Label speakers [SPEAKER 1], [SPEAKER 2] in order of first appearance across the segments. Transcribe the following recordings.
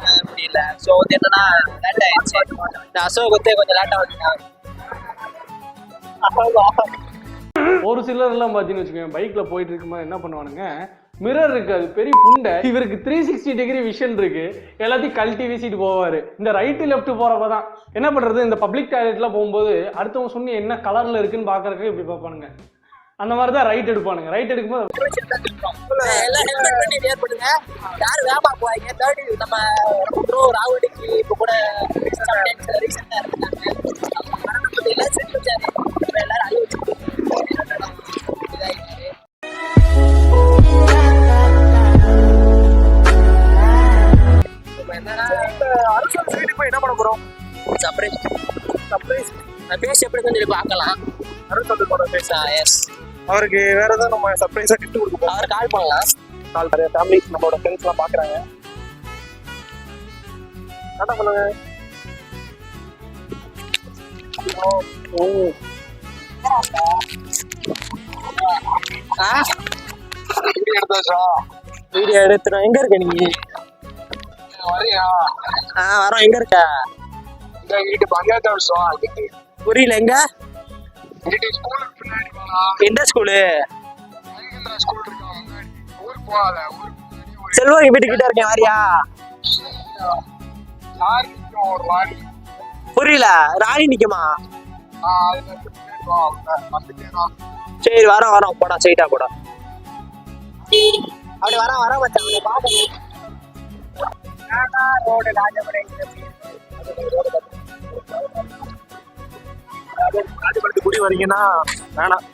[SPEAKER 1] Lab முடியல so வந்து என்னன்னா லேட் ஆயிடுச்சு. இந்த அசோக் வந்து கொஞ்சம் லேட்டாக வந்துட்டான்
[SPEAKER 2] ஒரு சிலர் எல்லாம் பார்த்தீங்கன்னு வச்சுக்கோங்க பைக்ல போயிட்டு இருக்கும்போது என்ன பண்ணுவானுங்க? மிரர் இருக்கு அது பெரிய புண்டை. இவருக்கு த்ரீ சிக்ஸ்டி டிகிரி விஷன் இருக்கு. எல்லாத்தையும் கழட்டி வீசிட்டு போவாரு. இந்த ரைட்டு லெஃப்ட் போறப்ப தான் என்ன பண்றது? இந்த பப்ளிக் டாய்லெட்ல போகும்போது அடுத்தவங்க சொன்னி என்ன கலர்ல இருக்குன்னு பாக்குறதுக்கு இப்படி பார்ப்பானுங்க. அந்த மாதிரி தான் ரைட் எடுப்பானுங்க. ரைட் எடுக்கும்போது
[SPEAKER 1] எல்லாம் ஹெல்மெட் பண்ணி பண்ணுங்க யாரும் வேகமா போவாங்க? தேர்ட்டி நம்ம ப்ரோ ராகுலுக்கு இப்போ கூட ரீசெண்டாக இருந்தாங்க நம்ம மரணம் பற்றியில செட் வச்சாரு இப்போ எல்லாரும் அழி என்னன்னா
[SPEAKER 3] அரசியல் சைடு போய் என்ன பண்ண போறோம்?
[SPEAKER 1] சர்ப்ரைஸ் சர்ப்ரைஸ் நான் பேசி எப்படி சொல்லி பார்க்கலாம்.
[SPEAKER 3] அரசியல் போற பேச.
[SPEAKER 1] எஸ்
[SPEAKER 3] அவருக்கு வேற ஏதாவது நம்ம சர்ப்ரைஸா கிஃப்ட் கொடுக்க போறோம்
[SPEAKER 1] அவர் கால் பண்ணலாம்
[SPEAKER 3] கால் நிறைய ஃபேமிலிஸ் நம்மளோட ஃப்ரெண்ட்ஸ் எல்லாம் பாக்குறாங்க. என்ன பண்ணுங்க
[SPEAKER 1] ஆ?
[SPEAKER 3] வீடியோ எடுத்தாச்சா
[SPEAKER 1] வீடியோ எடுத்துறோம் எங்க இருக்க நீ?
[SPEAKER 3] வரியா?
[SPEAKER 1] ஆ வரோம். எங்க இருக்க?
[SPEAKER 3] இந்த வீட்டு பஞ்சாயத்து
[SPEAKER 1] புரியல. எங்க? எந்த ஸ்கூலு செல்வம் வீட்டுக்கிட்ட இருக்கேன் வாரியா? புரியல ராணி நிக்குமா? சரி வரோம் வரோம் போடா ஸ்ட்ரைட்டா போடா. அப்படி வர வர மச்சான் ரோடு ராஜபுரம்
[SPEAKER 3] ராஜபாளையத்துக்கு குடி வரீங்கன்னா வேணாம்.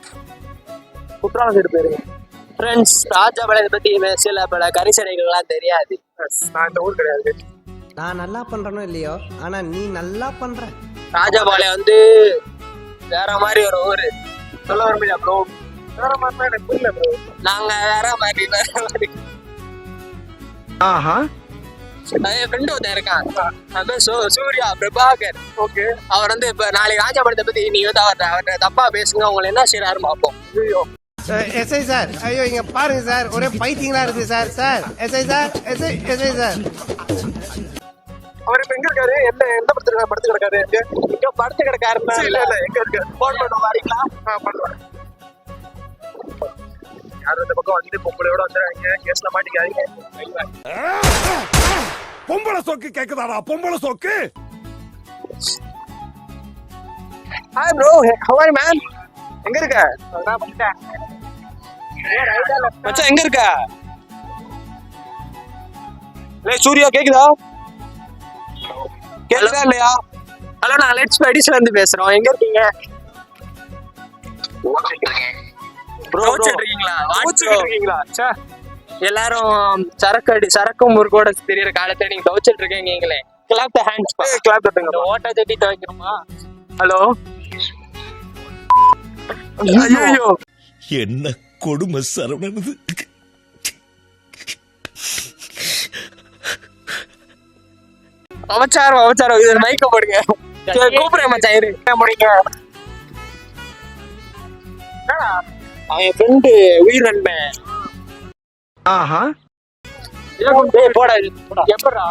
[SPEAKER 3] குற்றாலம் சைடு போயிருங்க.
[SPEAKER 1] ஃப்ரெண்ட்ஸ் ராஜபாளையத்தை பத்தி சில பல கரிசடைகள்லாம் தெரியாது.
[SPEAKER 3] நான் இந்த ஊர் கிடையாது.
[SPEAKER 4] நான் நல்லா பண்றேனோ இல்லையோ? ஆனா நீ நல்லா பண்ற.
[SPEAKER 1] ராஜபாளையம் வந்து வேற மாதிரி ஒரு ஊரு.
[SPEAKER 3] சொல்ல வரமையா ப்ரோ வேற மாதிரி எனக்கு புரியல ப்ரோ
[SPEAKER 1] நாங்க வேற மாதிரி வேற மாதிரி.
[SPEAKER 3] ஆஹா.
[SPEAKER 1] என் ஃப்ரெண்டு ஒருத்தன் இருக்கான். அவன் சூ சூர்யா பிரபாகர்.
[SPEAKER 3] ஓகே
[SPEAKER 1] அவர் வந்து இப்ப நாளைக்கு ராஜபாளையத்தை பத்தி நீங்க வந்து அவர்கிட்ட அவர்கிட்ட தப்பா பேசுங்க உங்களை என்ன செய்யறாரு பார்ப்போம்
[SPEAKER 3] ஐயோ.
[SPEAKER 4] எஸ்ஐ சார் ஐயோ இங்க பாருங்க சார் ஒரே பைத்தியங்களா இருக்கு sir sir SI sir SI SI sir
[SPEAKER 3] அவர் இப்ப எங்க இருக்காரு? எந்த எந்த படத்துல படுத்து கிடக்காரு
[SPEAKER 1] இங்க படுத்து கிடக்காருன்னா
[SPEAKER 3] இல்ல இல்ல எங்க இருக்கு
[SPEAKER 1] போன் பண்ணுவோம் வரீங்களா?
[SPEAKER 3] ஆ பண்ணுவேன் யாரும் இந்த பக்கம் வந்து பொம்பளையோட வந்துடுறாங்க கேஸ்ல மாட்டிக்காதீங்க.
[SPEAKER 5] பொம்பளை சொக்கு கேக்குதாடா? பொம்பளை சொக்கு?
[SPEAKER 3] Hi bro how are man எங்க இருக்க?
[SPEAKER 1] மச்சான் எங்க இருக்க?
[SPEAKER 3] லே சூர்யா கேக்குதா? கேக்குதா இல்லையா?
[SPEAKER 1] ஹலோ நான் லெட்ஸ் பெடிஸ்ல இருந்து பேசுறோம். எங்க இருக்கீங்க?
[SPEAKER 3] ப்ரோ
[SPEAKER 1] இருக்கீங்களா?
[SPEAKER 3] இருக்கீங்களா? ச்சே.
[SPEAKER 1] எல்லாரும் சரக்கு அடி சரக்கு முறுக்கோட தெரியற காலத்துல நீங்க துவைச்சிட்டு இருக்கீங்களே கிளாப் த ஹேண்ட்ஸ்
[SPEAKER 3] கிளாப் தட்டுங்க
[SPEAKER 1] ஓட்ட தட்டி துவைக்கணுமா?
[SPEAKER 3] ஹலோ ஐயோ.
[SPEAKER 5] என்ன கொடுமை சரவணனது
[SPEAKER 1] அவச்சாரம் அவச்சாரம் இது மைக்க போடுங்க. சரி, கூப்பிடுறேன் மச்சான் இரு.
[SPEAKER 3] முடிங்க?
[SPEAKER 1] அவன் ஃப்ரெண்டு உயிர் நண்பன்.
[SPEAKER 3] ஆஹா.
[SPEAKER 1] டேய் போடா போடா. எப்படா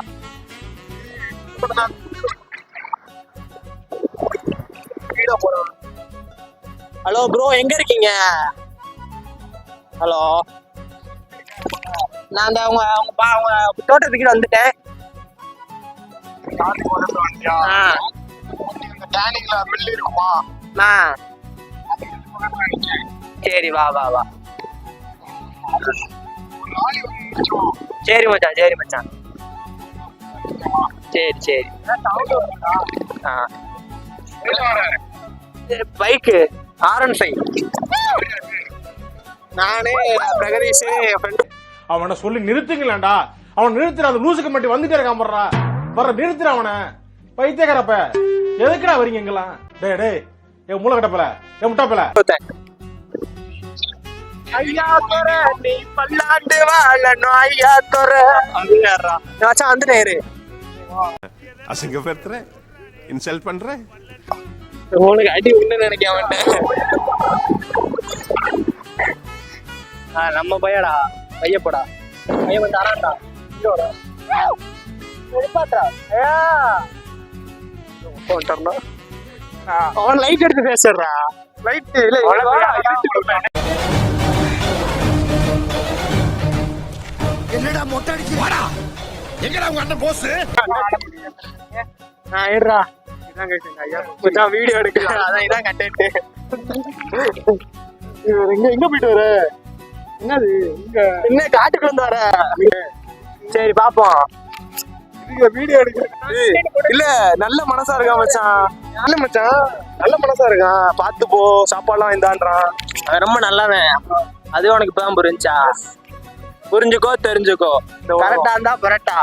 [SPEAKER 1] ஹலோ ப்ரோ எங்க இருக்கீங்க? ஹலோ. நான் அந்த அவங்க அவங்க பா அவங்க தோட்டத்துக்கிட்ட வந்துட்டேன். ஆ.
[SPEAKER 3] இருக்குமா
[SPEAKER 1] சரி வா வா வா. சரி மச்சான் சரி மச்சான். சரி சரி. ஆ? பைக்கு ஆர் ஃபைவ் நானே பிரகதீஷ்
[SPEAKER 2] அவனை சொல்லி நிறுத்துங்களேன்டா. அவன் நிறுத்துற அந்த லூசுக்கு மட்டும் வந்துட்டே இருக்கான் போடுறா வர நிறுத்துற அவனை. பைத்தியக்காரப்ப எதுக்குடா வரீங்க இங்கெல்லாம்? டேய் டேய். என் மூளை கட்டப்பல என் முட்டாப்பல.
[SPEAKER 1] ஐயா தொர நீ பல்லாண்டு வாழணும் ஐயா தொர அப்படிங்கிறா மச்சான் வந்துட்டேன் இரு
[SPEAKER 5] அசிங்கப்படுத்துற இன்சல்ட் பண்ற
[SPEAKER 1] உனக்கு அடி உண்டு நினைக்க மாட்டேன்.
[SPEAKER 3] ஆ, நம்ம பையடா பையப்படா பையன் வந்து அறான்டா. அவன் லைட் எடுத்து பேசுறா. லைட் இல்ல
[SPEAKER 5] என்னடா மொட்டை அடிச்சு வாடா! எங்கடா உங்க அண்ணன் போஸ்
[SPEAKER 3] ஆ ஏறா மச்சான் வீடியோ எடுக்கிறேன் அதான் இதான் கண்டென்ட் எங்க எங்க போயிட்டு வர. என்னது? இங்க. என்ன காட்டுக்கு வந்து வர சரி பாப்போம். வீடியோ எடுக்கிறது இல்ல நல்ல மனசா இருக்கான் மச்சான்? நல்ல மச்சான். நல்ல மனசா இருக்கான் பாத்து போ. சாப்பாடுலாம் இந்தான்றான்
[SPEAKER 1] ரொம்ப நல்லவன். அது உனக்கு இப்பதான் புரிஞ்சா புரிஞ்சுக்கோ தெரிஞ்சுக்கோ. கரெக்டா இருந்தா பரட்டா.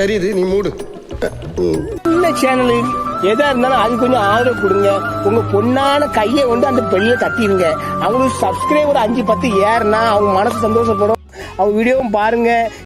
[SPEAKER 5] தெரியுது நீ மூடு.
[SPEAKER 4] இந்த சேனலு எதா இருந்தாலும் அது கொஞ்சம் ஆதரவு கொடுங்க. உங்க பொண்ணான கையை வந்து அந்த பெண்ணில தட்டிடுங்க. அவங்களுக்கு சப்ஸ்கிரைபர் அஞ்சு பத்து ஏறுனா அவங்க மனசு சந்தோஷப்படும். அவங்க வீடியோவும் பாருங்க.